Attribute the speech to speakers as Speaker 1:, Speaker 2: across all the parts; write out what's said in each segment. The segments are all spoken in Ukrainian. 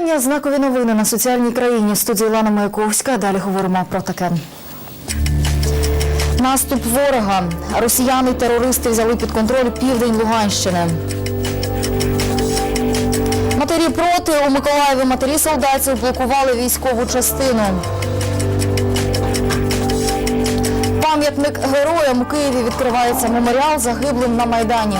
Speaker 1: вітання. Знакові новини на соціальній країні. Студії Лана Маяковська. Далі говоримо про таке. Наступ ворога. Росіяни терористи взяли під контроль південь Луганщини. Матері проти у Миколаєві матері солдатів блокували військову частину. Пам'ятник героям у Києві відкривається меморіал загиблим на Майдані.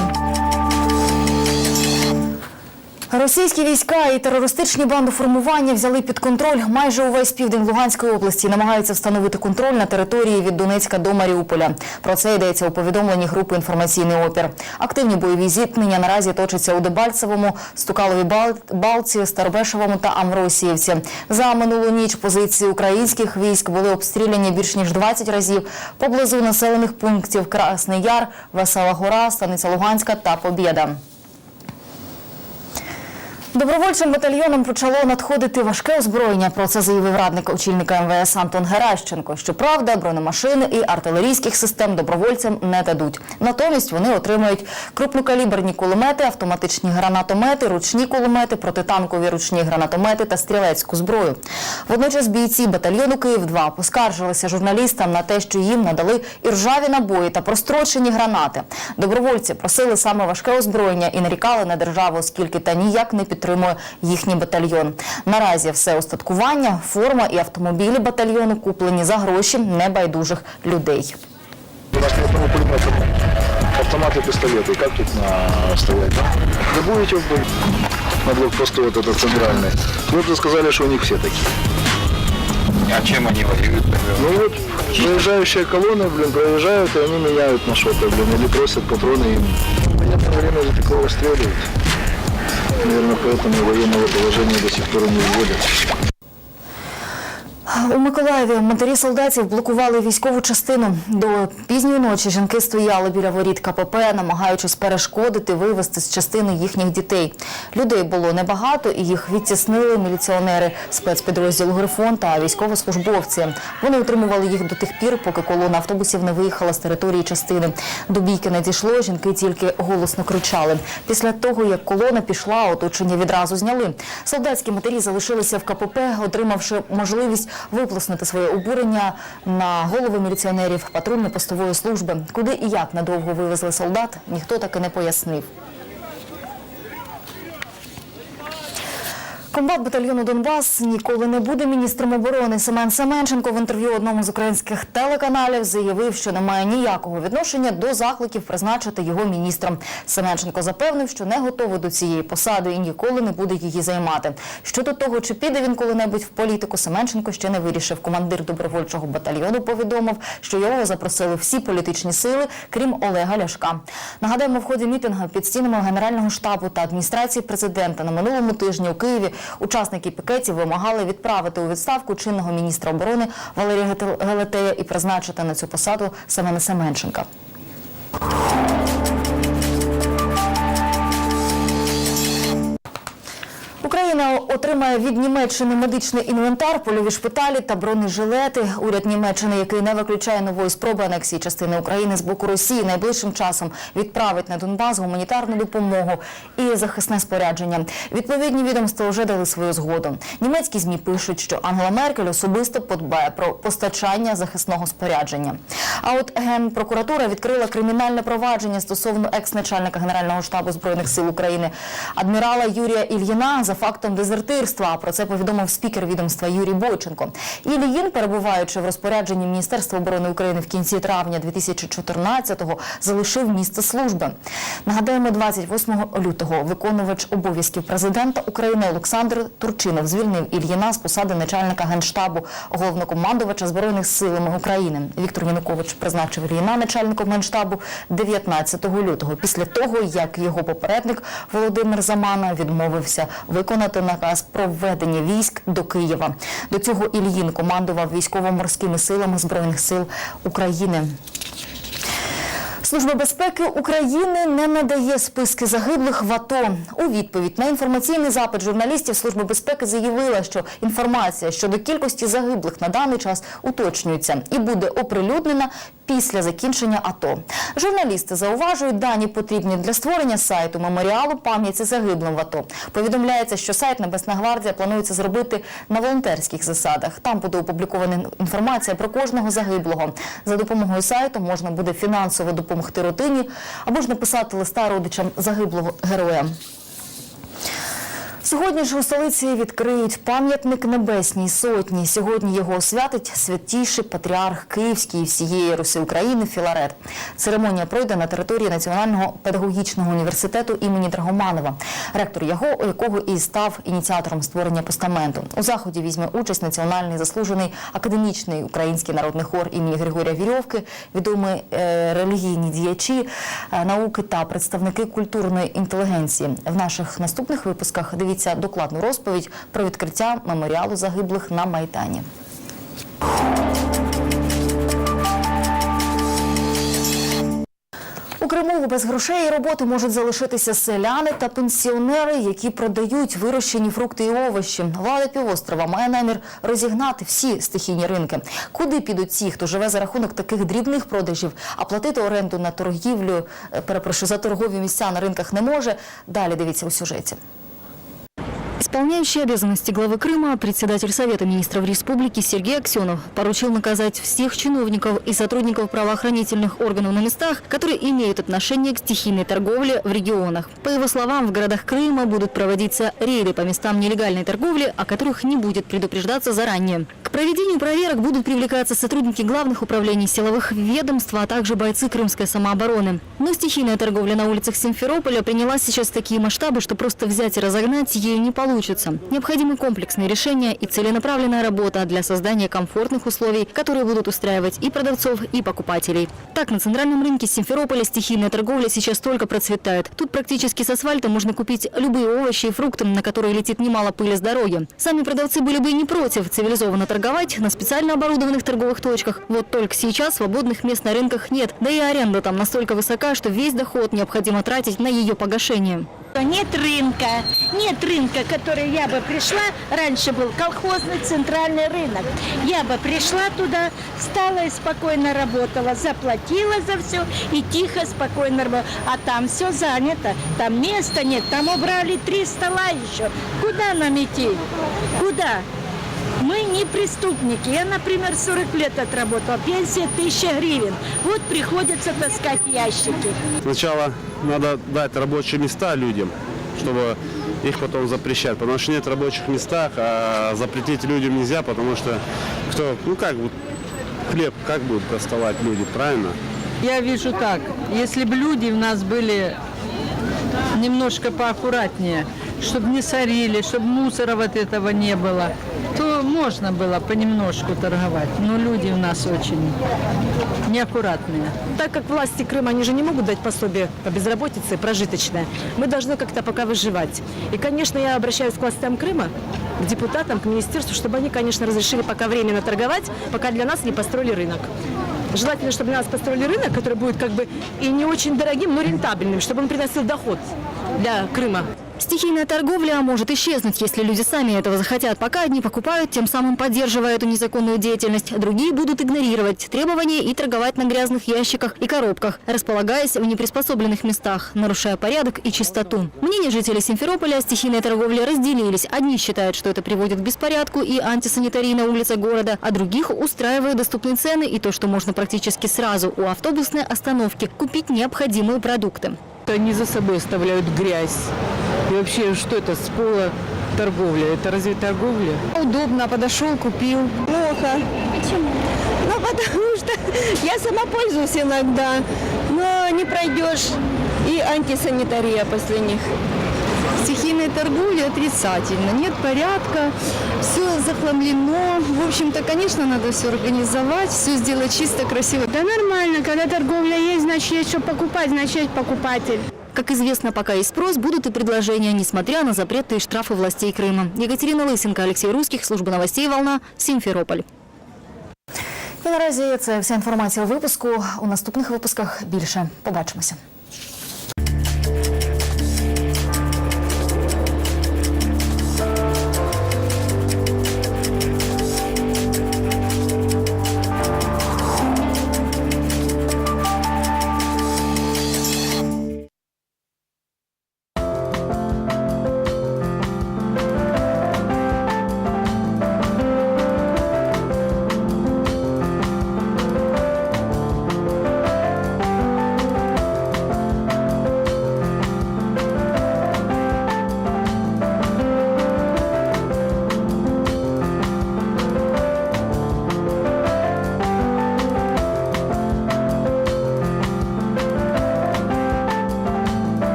Speaker 1: Російські війська і терористичні бандоформування взяли під контроль майже увесь південь Луганської області. і Намагаються встановити контроль на території від Донецька до Маріуполя. Про це йдеться у повідомленні групи інформаційний опір. Активні бойові зіткнення наразі точаться у Дебальцевому, Стукалові Бал- Балці, Старбешевому та Амросіївці. За минулу ніч позиції українських військ були обстріляні більш ніж 20 разів поблизу населених пунктів Красний Яр, Весела Гора, Станиця Луганська та Побєда. Добровольчим батальйоном почало надходити важке озброєння. Про це заявив радник очільника МВС Антон Геращенко. Щоправда, бронемашини і артилерійських систем добровольцям не дадуть. Натомість вони отримують крупнокаліберні кулемети, автоматичні гранатомети, ручні кулемети, протитанкові ручні гранатомети та стрілецьку зброю. Водночас бійці батальйону Київ 2 поскаржилися журналістам на те, що їм надали і ржаві набої та прострочені гранати. Добровольці просили саме важке озброєння і нарікали на державу, оскільки та ніяк не підтримує їхній батальйон. Наразі все устаткування, форма і автомобілі батальйону куплені за гроші небайдужих людей.
Speaker 2: У нас ни одного пулемета нет. Автоматы, пистолеты. Как тут на... стоять? Да? Вы будете в бой? на блокпосту вот это центральный. Вы бы сказали, что у них все такие.
Speaker 3: А чем они воюют?
Speaker 2: Ну вот, проезжающие колонны, блин, проезжают, и они меняют на что-то, блин, или просят патроны им. Понятное время за такого стреляют. Наверное, поэтому военного положения до сих пор не вводят.
Speaker 1: У Миколаєві матері солдатів блокували військову частину. До пізньої ночі жінки стояли біля воріт КПП, намагаючись перешкодити вивезти з частини їхніх дітей. Людей було небагато, і їх відтіснили міліціонери, спецпідрозділ Грифон та військовослужбовці. Вони утримували їх до тих пір, поки колона автобусів не виїхала з території частини. До бійки не дійшло, жінки тільки голосно кричали. Після того, як колона пішла, оточення відразу зняли. Солдатські матері залишилися в КПП, отримавши можливість виплеснути своє обурення на голови міліціонерів патрульно-постової служби. Куди і як надовго вивезли солдат, ніхто так і не пояснив. Комбат батальйону Донбас ніколи не буде міністром оборони. Семен Семенченко в інтерв'ю одному з українських телеканалів заявив, що не має ніякого відношення до закликів призначити його міністром. Семенченко запевнив, що не готовий до цієї посади і ніколи не буде її займати. Щодо того, чи піде він коли-небудь в політику, Семенченко ще не вирішив. Командир добровольчого батальйону повідомив, що його запросили всі політичні сили, крім Олега Ляшка. Нагадаємо, в ході мітингу під стінами Генерального штабу та адміністрації президента на минулому тижні у Києві учасники пікетів вимагали відправити у відставку чинного міністра оборони Валерія Гелетея і призначити на цю посаду Семена Семенченка. Україна отримає від Німеччини медичний інвентар, польові шпиталі та бронежилети. Уряд Німеччини, який не виключає нової спроби анексії частини України з боку Росії, найближчим часом відправить на Донбас гуманітарну допомогу і захисне спорядження. Відповідні відомства вже дали свою згоду. Німецькі змі пишуть, що Ангела Меркель особисто подбає про постачання захисного спорядження. А от генпрокуратура відкрила кримінальне провадження стосовно екс-начальника Генерального штабу збройних сил України адмірала Юрія Ільїна за фактом дезертирства. Про це повідомив спікер відомства Юрій Бойченко. Ільїн, перебуваючи в розпорядженні Міністерства оборони України в кінці травня 2014-го, залишив місце служби. Нагадаємо, 28 лютого виконувач обов'язків президента України Олександр Турчинов звільнив Ільїна з посади начальника генштабу головнокомандувача збройних сил України. Віктор Янукович призначив Ільїна начальником генштабу 19 лютого, після того як його попередник Володимир Замана відмовився виконати наказ про введення військ до Києва. До цього Ільїн командував військово-морськими силами збройних сил України. Служба безпеки України не надає списки загиблих в АТО. У відповідь на інформаційний запит журналістів Служба безпеки заявила, що інформація щодо кількості загиблих на даний час уточнюється і буде оприлюднена після закінчення АТО. Журналісти зауважують, дані потрібні для створення сайту меморіалу пам'яті загиблим в АТО. Повідомляється, що сайт Небесна гвардія планується зробити на волонтерських засадах. Там буде опублікована інформація про кожного загиблого. За допомогою сайту можна буде фінансово допомогти родині або ж написати листа родичам загиблого героя. Сьогодні ж у столиці відкриють пам'ятник Небесній Сотні. Сьогодні його освятить святіший патріарх Київський і всієї Руси України Філарет. Церемонія пройде на території Національного педагогічного університету імені Драгоманова, ректор його, якого і став ініціатором створення постаменту. У заході візьме участь національний заслужений академічний український народний хор імені Григорія Вірьовки, відомі е, релігійні діячі е, науки та представники культурної інтелігенції. В наших наступних випусках дивіться докладну розповідь про відкриття меморіалу загиблих на Майдані. У Криму без грошей і роботи можуть залишитися селяни та пенсіонери, які продають вирощені фрукти і овочі. Влада півострова має намір розігнати всі стихійні ринки. Куди підуть ті, хто живе за рахунок таких дрібних продажів, а платити оренду на торгівлю, е, перепрошую, за торгові місця на ринках не може. Далі дивіться у сюжеті. Исполняющий обязанности главы Крыма, председатель Совета министров республики Сергей Аксенов поручил наказать всех чиновников и сотрудников правоохранительных органов на местах, которые имеют отношение к стихийной торговле в регионах. По его словам, в городах Крыма будут проводиться рейды по местам нелегальной торговли, о которых не будет предупреждаться заранее. К проведению проверок будут привлекаться сотрудники главных управлений силовых ведомств, а также бойцы крымской самообороны. Но стихийная торговля на улицах Симферополя приняла сейчас такие масштабы, что просто взять и разогнать ею не получится. Необходимы комплексные решения и целенаправленная работа для создания комфортных условий, которые будут устраивать и продавцов, и покупателей. Так, на центральном рынке Симферополя стихийная торговля сейчас только процветает. Тут практически с асфальта можно купить любые овощи и фрукты, на которые летит немало пыли с дороги. Сами продавцы были бы и не против цивилизованно торговать на специально оборудованных торговых точках. Вот только сейчас свободных мест на рынках нет. Да и аренда там настолько высока, что весь доход необходимо тратить на ее погашение.
Speaker 4: Нет рынка, нет рынка, который я бы пришла, раньше был колхозный центральный рынок. Я бы пришла туда, стала и спокойно работала, заплатила за все и тихо, спокойно работала. А там все занято, там места нет, там убрали три стола еще. Куда нам идти? Куда? Мы не преступники. Я, например, 40 лет отработала, пенсия 1000 гривен. Вот приходится таскать ящики.
Speaker 5: Сначала надо дать рабочие места людям, чтобы их потом запрещать. Потому что нет рабочих местах, а запретить людям нельзя, потому что кто, ну как вот хлеб как будут доставать люди, правильно?
Speaker 6: Я вижу так, если бы люди у нас были немножко поаккуратнее, чтобы не сорили, чтобы мусора вот этого не было, то можно было понемножку торговать. Но люди у нас очень неаккуратные.
Speaker 7: Так как власти Крыма, они же не могут дать пособие по безработице прожиточное, мы должны как-то пока выживать. И, конечно, я обращаюсь к властям Крыма, к депутатам, к министерству, чтобы они, конечно, разрешили пока временно торговать, пока для нас не построили рынок. Желательно, чтобы для нас построили рынок, который будет как бы и не очень дорогим, но рентабельным, чтобы он приносил доход для Крыма.
Speaker 1: Стихийная торговля может исчезнуть, если люди сами этого захотят. Пока одни покупают, тем самым поддерживая эту незаконную деятельность, другие будут игнорировать требования и торговать на грязных ящиках и коробках, располагаясь в неприспособленных местах, нарушая порядок и чистоту. Мнения жителей Симферополя о стихийной торговле разделились. Одни считают, что это приводит к беспорядку и антисанитарии на улицах города, а других устраивают доступные цены и то, что можно практически сразу у автобусной остановки купить необходимые продукты.
Speaker 6: Они за собой оставляют грязь. И вообще, что это с пола торговля? Это разве торговля?
Speaker 7: Удобно, подошел, купил.
Speaker 8: Плохо. Почему? Ну, потому что я сама пользуюсь иногда, но не пройдешь. И антисанитария после них.
Speaker 7: Стихийной торговли отрицательно. Нет порядка, все захламлено. В общем-то, конечно, надо все организовать, все сделать чисто, красиво.
Speaker 9: Да нормально, когда торговля есть, значит есть что покупать, значит есть покупатель.
Speaker 1: Как известно, пока есть спрос, будут и предложения, несмотря на запреты и штрафы властей Крыма. Екатерина Лысенко, Алексей Русских, служба новостей «Волна», Симферополь. І наразі це вся інформація у випуску. У наступних випусках більше. Побачимося.